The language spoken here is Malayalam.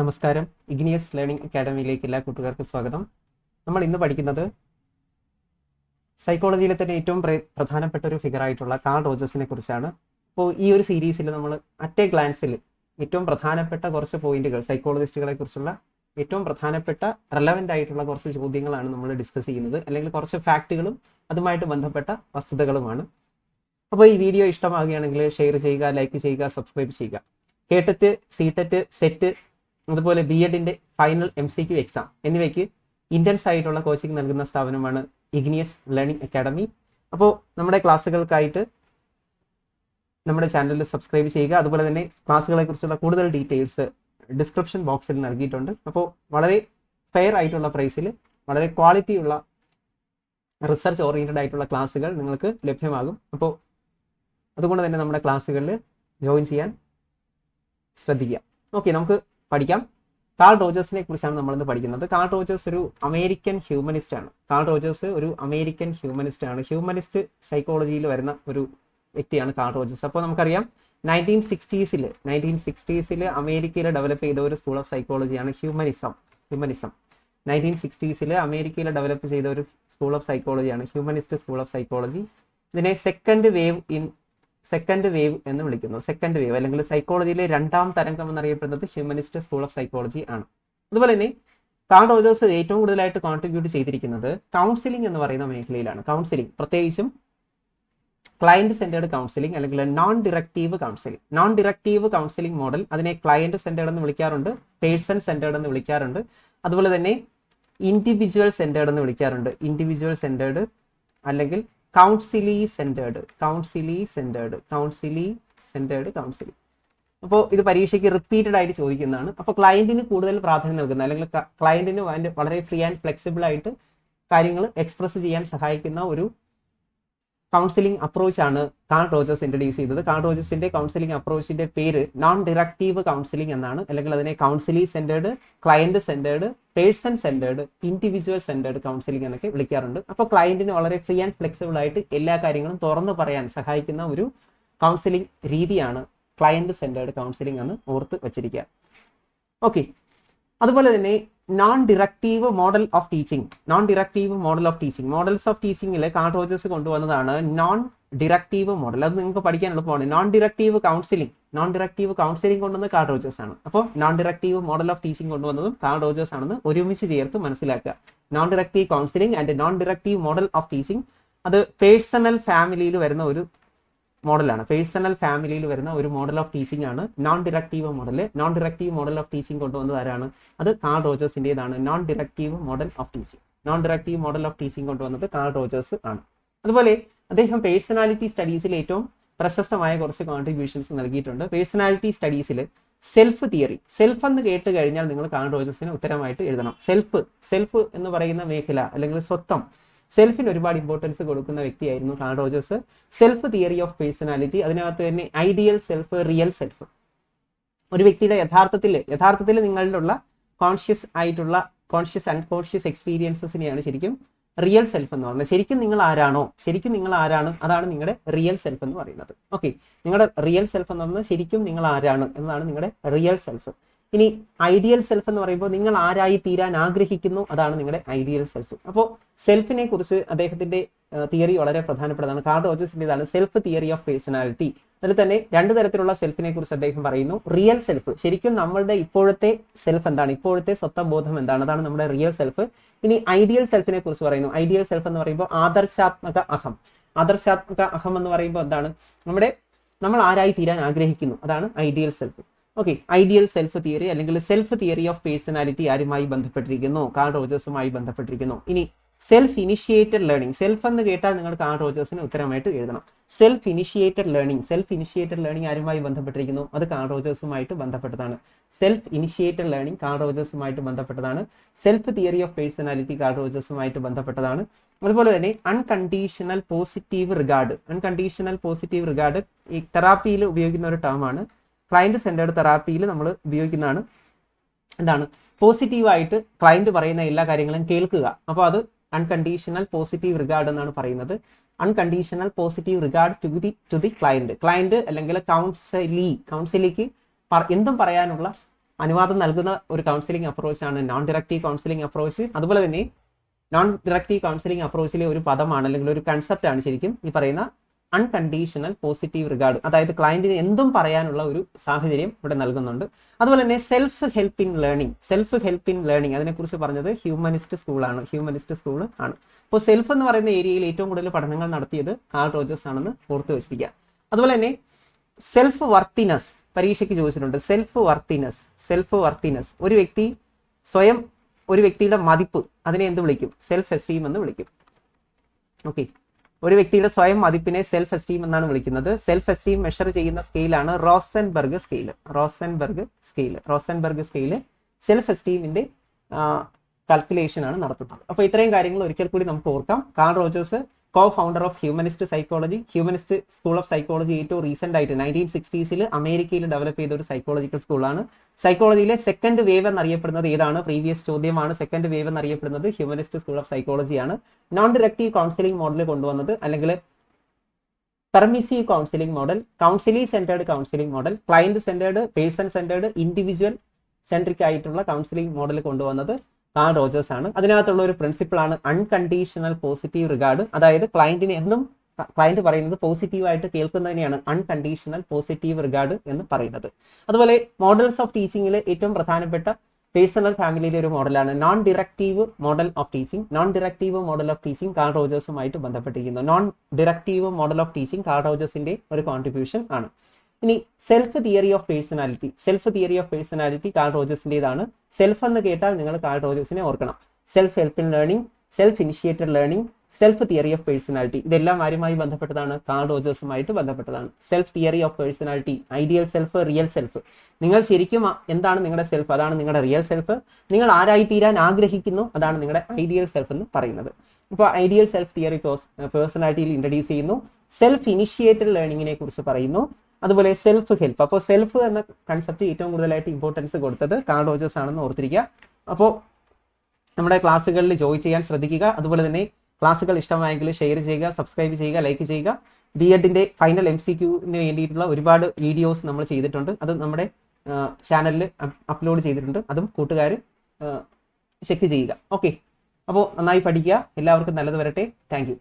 നമസ്കാരം. ഇഗ്നിയസ് ലേണിംഗ് അക്കാഡമിയിലേക്ക് എല്ലാ കൂട്ടുകാർക്കും സ്വാഗതം. നമ്മൾ ഇന്ന് പഠിക്കുന്നത് സൈക്കോളജിയിലെ തന്നെ ഏറ്റവും പ്രധാനപ്പെട്ട ഒരു ഫിഗർ ആയിട്ടുള്ള കാൾ റോജേഴ്സിനെ കുറിച്ചാണ്. അപ്പോൾ ഈ ഒരു സീരീസിൽ നമ്മൾ അറ്റ് ഗ്ലാൻസിൽ ഏറ്റവും പ്രധാനപ്പെട്ട കുറച്ച് പോയിന്റുകൾ സൈക്കോളജിസ്റ്റുകളെ കുറിച്ചുള്ള ഏറ്റവും പ്രധാനപ്പെട്ട റെലവെന്റ് ആയിട്ടുള്ള കുറച്ച് ചോദ്യങ്ങളാണ് നമ്മൾ ഡിസ്കസ് ചെയ്യുന്നത്. അല്ലെങ്കിൽ കുറച്ച് ഫാക്റ്റുകളും അതുമായിട്ട് ബന്ധപ്പെട്ട വസ്തുതകളുമാണ്. അപ്പോൾ ഈ വീഡിയോ ഇഷ്ടമാകുകയാണെങ്കിൽ ഷെയർ ചെയ്യുക ലൈക്ക് ചെയ്യുക സബ്സ്ക്രൈബ് ചെയ്യുക. കേട്ടറ്റ് സീറ്ററ്റ് സെറ്റ് അതുപോലെ B എഡിന്റെ final M C Q exam എന്നിവയ്ക്ക് ഇന്റൻസ് ആയിട്ടുള്ള കോച്ചിങ് നൽകുന്ന സ്ഥാപനമാണ് ഇഗ്നിയസ് ലേണിംഗ് അക്കാഡമി അപ്പോൾ നമ്മുടെ ക്ലാസ്സുകൾക്കായിട്ട് നമ്മുടെ ചാനലിൽ സബ്സ്ക്രൈബ് ചെയ്യുക. അതുപോലെ തന്നെ ക്ലാസ്സുകളെ കുറിച്ചുള്ള കൂടുതൽ ഡീറ്റെയിൽസ് ഡിസ്ക്രിപ്ഷൻ ബോക്സിൽ നൽകിയിട്ടുണ്ട്. അപ്പോൾ വളരെ ഫെയർ ആയിട്ടുള്ള പ്രൈസിൽ വളരെ ക്വാളിറ്റി ഉള്ള റിസർച്ച് ഓറിയന്റഡ് ആയിട്ടുള്ള ക്ലാസ്സുകൾ നിങ്ങൾക്ക് ലഭ്യമാകും. അപ്പോൾ അതുകൊണ്ട് തന്നെ നമ്മുടെ ക്ലാസ്സുകളിൽ ജോയിൻ ചെയ്യാൻ ശ്രദ്ധിക്കുക. ഓക്കെ നമുക്ക് പഠിക്കാം. കാൾ റോജേഴ്സിനെ കുറിച്ചാണ് നമ്മൾ ഇന്ന് പഠിക്കുന്നത്. കാൾ റോജേഴ്സ് ഒരു അമേരിക്കൻ ഹ്യൂമനിസ്റ്റ് ആണ്. കാൾ റോജേഴ്സ് ഒരു അമേരിക്കൻ ഹ്യൂമനിസ്റ്റ് ആണ്. ഹ്യൂമനിസ്റ്റ് സൈക്കോളജിയിൽ വരുന്ന ഒരു വ്യക്തിയാണ് കാൾ റോജേഴ്സ്. അപ്പോൾ നമുക്കറിയാം നയന്റീൻ സിക്സ്റ്റീസിൽ നയന്റീൻ സിക്സ്റ്റീസിൽ അമേരിക്കയിൽ ഡെവലപ്പ് ചെയ്ത ഒരു സ്കൂൾ ഓഫ് സൈക്കോളജിയാണ് ഹ്യൂമനിസം ഹ്യൂമനിസം നയന്റീൻ സിക്സ്റ്റീസിൽ അമേരിക്കയിൽ ഡെവലപ്പ് ചെയ്ത ഒരു സ്കൂൾ ഓഫ് സൈക്കോളജിയാണ് ഹ്യൂമനിസ്റ്റ് സ്കൂൾ ഓഫ് സൈക്കോളജി ഇതിനെ second wave in second wave എന്ന് വിളിക്കുന്നു. സെക്കൻഡ് വേവ് അല്ലെങ്കിൽ സൈക്കോളജിയിലെ രണ്ടാം തരംഗം എന്നറിയപ്പെടുന്നത് ഹ്യൂമനിസ്റ്റ് സ്കൂൾ ഓഫ് സൈക്കോളജി ആണ്. അതുപോലെ തന്നെ കാൾ റോജേഴ്സ് ഏറ്റവും കൂടുതലായിട്ട് കോൺട്രിബ്യൂട്ട് ചെയ്തിരിക്കുന്നത് കൗൺസിലിംഗ് എന്ന് പറയുന്ന മേഖലയിലാണ്. കൗൺസിലിംഗ് പ്രത്യേകിച്ചും ക്ലയന്റ് സെന്റേർഡ് കൗൺസിലിംഗ് അല്ലെങ്കിൽ non directive counselling non directive counselling model അതിനെ ക്ലയന്റ് സെന്റേർഡ് എന്ന് വിളിക്കാറുണ്ട് പേഴ്സൺ സെന്റേർഡ് എന്ന് വിളിക്കാറുണ്ട്. അതുപോലെ തന്നെ ഇൻഡിവിജ്വൽ സെന്റേർഡ് എന്ന് വിളിക്കാറുണ്ട്. ഇൻഡിവിജ്വൽ സെന്റേർഡ് അല്ലെങ്കിൽ counselee centred counselee centred counselee centred counselee അപ്പോൾ ഇത് പരീക്ഷയ്ക്ക് റിപ്പീറ്റഡ് ആയിട്ട് ചോദിക്കുന്നതാണ്. അപ്പോൾ ക്ലയന്റിന് കൂടുതൽ പ്രാധാന്യം നൽകുന്ന അല്ലെങ്കിൽ ക്ലയന്റിന് വളരെ ഫ്രീ ആൻഡ് ഫ്ലെക്സിബിൾ ആയിട്ട് കാര്യങ്ങൾ എക്സ്പ്രസ് ചെയ്യാൻ സഹായിക്കുന്ന ഒരു കൗൺസിലിംഗ് അപ്രോച്ച് ആണ് കാൾ റോജേഴ്സ് ഇൻട്രഡ്യൂസ് ചെയ്തത്. കാൾ റോജേഴ്സിന്റെ കൗൺസിലിംഗ് അപ്രോച്ചിന്റെ പേര് നോൺ ഡിറക്റ്റീവ് കൗൺസിലിംഗ് എന്നാണ്. അല്ലെങ്കിൽ അതിനെ counsellee centred client centred person centred individual centred counselling എന്നൊക്കെ വിളിക്കാറുണ്ട്. അപ്പോൾ ക്ലയന്റിന് വളരെ ഫ്രീ ആൻഡ് ഫ്ലെക്സിബിൾ ആയിട്ട് എല്ലാ കാര്യങ്ങളും തുറന്നു പറയാൻ സഹായിക്കുന്ന ഒരു കൗൺസിലിംഗ് രീതിയാണ് ക്ലയന്റ് സെന്റേർഡ് കൗൺസിലിംഗ് എന്ന് ഓർത്ത് വെച്ചിരിക്കുക. ഓക്കെ അതുപോലെ തന്നെ non directive model of teaching non directive model of teaching models of ടീച്ചിങ്ങിൽ Rogers കൊണ്ടുവന്നതാണ് നോൺ ഡിറക്റ്റീവ് മോഡൽ അത് നിങ്ങൾക്ക് പഠിക്കാൻ എളുപ്പമാണ് non directive counselling non directive counselling കൊണ്ടുവന്ന റോജേഴ്സ് ആണ്. അപ്പോൾ non directive model of teaching കൊണ്ടുവന്നതും Rogers ആണെന്ന് ഒരുമിച്ച് ചേർത്ത് മനസ്സിലാക്കുക. Non directive counselling and non directive model of teaching അത് പേഴ്സണൽ ഫാമിലിയിൽ വരുന്ന ഒരു മോഡലാണ്. പേഴ്സണൽ ഫാമിലിയിൽ വരുന്ന ഒരു മോഡൽ ഓഫ് ടീച്ചിങ് ആണ്. Non directive model non directive model of teaching കൊണ്ടുവന്നത് ആരാണ്? അത് Carl റോജേഴ്സിന്റെതാണ് non directive model of teaching non directive model of teaching കൊണ്ടുവന്നത് കാൾ റോജേഴ്സ് ആണ്. അതുപോലെ അദ്ദേഹം പേഴ്സണാലിറ്റി സ്റ്റഡീസിൽ ഏറ്റവും പ്രശസ്തമായ കുറച്ച് കോൺട്രിബ്യൂഷൻസ് നൽകിയിട്ടുണ്ട്. പേഴ്സണാലിറ്റി സ്റ്റഡീസിൽ സെൽഫ് തിയറി സെൽഫ് എന്ന് കേട്ട് കഴിഞ്ഞാൽ നിങ്ങൾ കാൾ റോജേഴ്സിന് ഉത്തരമായിട്ട് എഴുതണം. സെൽഫ് സെൽഫ് എന്ന് പറയുന്ന മേഖല അല്ലെങ്കിൽ സ്വത്വം സെൽഫിന് ഒരുപാട് ഇമ്പോർട്ടൻസ് കൊടുക്കുന്ന വ്യക്തിയായിരുന്നു Carl Rogers. Self theory of personality അതിനകത്ത് തന്നെ ഐഡിയൽ സെൽഫ് റിയൽ സെൽഫ് ഒരു വ്യക്തിയുടെ യഥാർത്ഥത്തിൽ യഥാർത്ഥത്തിൽ നിങ്ങളിലുള്ള കോൺഷ്യസ് ആയിട്ടുള്ള കോൺഷ്യസ് അൺകോൺഷ്യസ് എക്സ്പീരിയൻസസിനെയാണ് ശരിക്കും റിയൽ സെൽഫ് എന്ന് പറയുന്നത്. ശരിക്കും നിങ്ങൾ ആരാണോ ശരിക്കും നിങ്ങൾ ആരാണ് അതാണ് നിങ്ങളുടെ റിയൽ സെൽഫ് എന്ന് പറയുന്നത്. ഓക്കെ നിങ്ങളുടെ റിയൽ സെൽഫ് എന്ന് പറയുന്നത് ശരിക്കും നിങ്ങൾ ആരാണ് എന്നതാണ് നിങ്ങളുടെ റിയൽ സെൽഫ് ഇനി ഐഡിയൽ സെൽഫ് എന്ന് പറയുമ്പോൾ നിങ്ങൾ ആരായി തീരാൻ ആഗ്രഹിക്കുന്നു? അതാണ് നിങ്ങളുടെ ഐഡിയൽ സെൽഫ് അപ്പോൾ സെൽഫിനെ കുറിച്ച് അദ്ദേഹത്തിന്റെ തിയറി വളരെ പ്രധാനപ്പെട്ടതാണ്. കാർഡ് ഓജസിന്റെ ഇതാണ് സെൽഫ് തിയറി ഓഫ് പേഴ്സണാലിറ്റി അതിൽ തന്നെ രണ്ട് തരത്തിലുള്ള സെൽഫിനെ കുറിച്ച് അദ്ദേഹം പറയുന്നു. റിയൽ സെൽഫ് ശരിക്കും നമ്മളുടെ ഇപ്പോഴത്തെ സെൽഫ് എന്താണ്? ഇപ്പോഴത്തെ സ്വത്വബോധം എന്താണ്? അതാണ് നമ്മുടെ റിയൽ സെൽഫ് ഇനി ഐഡിയൽ സെൽഫിനെ കുറിച്ച് പറയുന്നു. ഐഡിയൽ സെൽഫ് എന്ന് പറയുമ്പോൾ ആദർശാത്മക അഹം. ആദർശാത്മക അഹം എന്ന് പറയുമ്പോൾ എന്താണ്? നമ്മുടെ നമ്മൾ ആരായി തീരാൻ ആഗ്രഹിക്കുന്നു. അതാണ് ideal self okay ideal self theory അല്ലെങ്കിൽ സെൽഫ് തിയറി ഓഫ് പേഴ്സണാലിറ്റി ആരുമായി ബന്ധപ്പെട്ടിരിക്കുന്നു? കാൾ റോജേഴ്സുമായി ബന്ധപ്പെട്ടിരിക്കുന്നു. ഇനി സെൽഫ് ഇനിഷ്യേറ്റഡ് ലേണിംഗ് സെൽഫ് എന്ന് കേട്ടാൽ നിങ്ങൾ കാൾ റോജേഴ്സിന് ഉത്തരമായിട്ട് എഴുതണം. Self initiated learning self initiated learning ആരുമായി ബന്ധപ്പെട്ടിരിക്കുന്നു? അത് കാൾ റോജേഴ്സുമായിട്ട് ബന്ധപ്പെട്ടതാണ്. സെൽഫ് ഇനിഷ്യേറ്റഡ് ലേണിംഗ് കാൾ റോജേഴ്സുമായിട്ട് ബന്ധപ്പെട്ടതാണ്. Self theory of personality Carl റോജേഴ്സുമായിട്ട് ബന്ധപ്പെട്ടതാണ്. അതുപോലെ തന്നെ unconditional positive regard unconditional positive regard ഈ തെറാപ്പിയിൽ ഉപയോഗിക്കുന്ന ഒരു ടേമാണ് ക്ലയന്റ് സെന്റേർഡ് തെറാപ്പിയിൽ നമ്മൾ ഉപയോഗിക്കുന്നതാണ്. എന്താണ്? പോസിറ്റീവായിട്ട് ക്ലയന്റ് പറയുന്ന എല്ലാ കാര്യങ്ങളും കേൾക്കുക. അപ്പോൾ അത് അൺകണ്ടീഷണൽ പോസിറ്റീവ് റിഗാർഡ് എന്നാണ് പറയുന്നത്. Unconditional positive regard to the to the client client അല്ലെങ്കിൽ കൗൺസിലി കൗൺസിലിക്ക് എന്തും പറയാനുള്ള അനുവാദം നൽകുന്ന ഒരു കൗൺസിലിംഗ് അപ്രോച്ചാണ് നോൺ ഡിറക്റ്റീവ് കൗൺസിലിംഗ് അപ്രോച്ച് അതുപോലെ തന്നെ നോൺ ഡിറക്റ്റീവ് കൗൺസിലിംഗ് അപ്രോച്ചിലെ ഒരു പദമാണ് അല്ലെങ്കിൽ ഒരു കൺസെപ്റ്റ് ആണ് ശരിക്കും ഈ പറയുന്ന അൺകണ്ടീഷണൽ പോസിറ്റീവ് റിഗാർഡ് അതായത് ക്ലയന്റിന് എന്തും പറയാനുള്ള ഒരു സാഹചര്യം ഇവിടെ നൽകുന്നുണ്ട്. അതുപോലെ തന്നെ self help in learning self help in learning അതിനെക്കുറിച്ച് പറഞ്ഞത് ഹ്യൂമനിസ്റ്റ് സ്കൂളാണ് ഹ്യൂമനിസ്റ്റ് സ്കൂൾ ആണ്. അപ്പോൾ സെൽഫ് എന്ന് പറയുന്ന ഏരിയയിൽ ഏറ്റവും കൂടുതൽ പഠനങ്ങൾ നടത്തിയത് കാൾ റോജേഴ്സ് ആണെന്ന് ഓർത്തു വെച്ചിരിക്കുക. അതുപോലെ തന്നെ സെൽഫ് വർത്തിനസ് പരീക്ഷയ്ക്ക് ചോദിച്ചിട്ടുണ്ട്. സെൽഫ് വർത്തിനസ് സെൽഫ് വർത്തിനസ് ഒരു വ്യക്തി സ്വയം ഒരു വ്യക്തിയുടെ മതിപ്പ് അതിനെ എന്ത് വിളിക്കും? സെൽഫ് എസ്റ്റീം എന്ന് വിളിക്കും. ഓക്കെ ഒരു വ്യക്തിയുടെ സ്വയം മതിപ്പിനെ സെൽഫ് എസ്റ്റീം എന്നാണ് വിളിക്കുന്നത്. സെൽഫ് എസ്റ്റീം മെഷർ ചെയ്യുന്ന സ്കെയിലാണ് Rosenberg scale Rosenberg scale Rosenberg scale self എസ്റ്റീമിന്റെ calculation ആണ് നടത്തുന്നത്. അപ്പോൾ ഇത്രയും കാര്യങ്ങൾ ഒരിക്കൽ കൂടി നമുക്ക് ഓർക്കാം. Carl Rogers co founder of humanist psychology humanist school of psychology ഏറ്റവും റീസെന്റ് ആയിട്ട് നയന്റീൻ സിക്സ്റ്റീസിൽ അമേരിക്കയിൽ ഡെവലപ്പ് ചെയ്ത ഒരു സൈക്കോളജിക്കൽ സ്കൂളാണ് സൈക്കോളജിയിലെ സെക്കൻഡ് വേവ് എന്നറിയപ്പെടുന്നത് ഏതാണ്? പ്രീവിയസ് ചോദ്യമാണ്. സെക്കൻഡ് വേവ് എന്നറിയപ്പെടുന്നത് ഹ്യൂമനിസ്റ്റ് സ്കൂൾ ഓഫ് സൈക്കോളജിയാണ് നോൺ ഡിറക്റ്റീവ് കൗൺസിലിംഗ് മോഡൽ കൊണ്ടുവന്നത് അല്ലെങ്കിൽ permissive counselling model counsellee centred counselling model client centred person centred individual centric ആയിട്ടുള്ള കൗൺസിലിംഗ് മോഡൽ കൊണ്ടുവന്നത്. കാൾ റോജേഴ്സ് ആണ്. അതിനകത്തുള്ള ഒരു പ്രിൻസിപ്പിൾ ആണ് അൺകണ്ടീഷണൽ പോസിറ്റീവ് റിഗാർഡ് അതായത് ക്ലയന്റിന് എന്നും ക്ലയന്റ് പറയുന്നത് പോസിറ്റീവ് ആയിട്ട് കേൾക്കുന്നതിനെയാണ് അൺകണ്ടീഷണൽ പോസിറ്റീവ് റിഗാർഡ് എന്ന് പറയുന്നത്. അതുപോലെ മോഡൽസ് ഓഫ് ടീച്ചിങ്ങിൽ ഏറ്റവും പ്രധാനപ്പെട്ട പേഴ്സണൽ ഫാമിലിയിലെ ഒരു മോഡലാണ് non directive model of teaching non directive model of teaching Carl റോജേഴ്സുമായിട്ട് ബന്ധപ്പെട്ടിരിക്കുന്നു. Non directive model of teaching Carl റോജേഴ്സിന്റെ ഒരു കോൺട്രിബ്യൂഷൻ ആണ്. ഇനി self theory of personality self theory of personality Carl റോജേഴ്സിന്റെതാണ് self എന്ന് കേട്ടാൽ നിങ്ങൾ കാൾ റോജേഴ്സിനെ ഓർക്കണം. Self help in learning self initiated learning self theory of personality ഇതെല്ലാം ആരുമായി ബന്ധപ്പെട്ടതാണ്? കാൾ റോജേഴ്സുമായിട്ട് ബന്ധപ്പെട്ടതാണ്. Self theory of personality ideal self real self നിങ്ങൾ ശരിക്കും എന്താണ് നിങ്ങളുടെ സെൽഫ് അതാണ് നിങ്ങളുടെ റിയൽ സെൽഫ് നിങ്ങൾ ആരായി തീരാൻ ആഗ്രഹിക്കുന്നു? അതാണ് നിങ്ങളുടെ ഐഡിയൽ സെൽഫ് എന്ന് പറയുന്നത്. ഇപ്പോൾ ഐഡിയൽ സെൽഫ് തിയറി പേഴ്സണാലിറ്റിയിൽ ഇൻട്രൊഡ്യൂസ് ചെയ്യുന്നു. സെൽഫ് ഇനിഷ്യേറ്റഡ് ലേണിങ്ങിനെ കുറിച്ച് പറയുന്നു. അതുപോലെ സെൽഫ് ഹെൽപ്പ് അപ്പോൾ സെൽഫ് എന്ന കൺസെപ്റ്റ് ഏറ്റവും കൂടുതലായിട്ട് ഇമ്പോർട്ടൻസ് കൊടുത്തത് കാൾ റോജേഴ്സ് ആണെന്ന് ഓർത്തിരിക്കുക. അപ്പോൾ നമ്മുടെ ക്ലാസ്സുകളിൽ ജോയിൻ ചെയ്യാൻ ശ്രദ്ധിക്കുക. അതുപോലെ തന്നെ ക്ലാസ്സുകൾ ഇഷ്ടമായെങ്കിൽ ഷെയർ ചെയ്യുക സബ്സ്ക്രൈബ് ചെയ്യുക ലൈക്ക് ചെയ്യുക. ബി എഡിന്റെ ഫൈനൽ എം സി ക്യൂവിന് വേണ്ടിയിട്ടുള്ള ഒരുപാട് വീഡിയോസ് നമ്മൾ ചെയ്തിട്ടുണ്ട്. അത് നമ്മുടെ ചാനലിൽ അപ്ലോഡ് ചെയ്തിട്ടുണ്ട്. അതും കൂട്ടുകാർ ചെക്ക് ചെയ്യുക. ഓക്കെ അപ്പോൾ നന്നായി പഠിക്കുക. എല്ലാവർക്കും നല്ലത് വരട്ടെ. താങ്ക്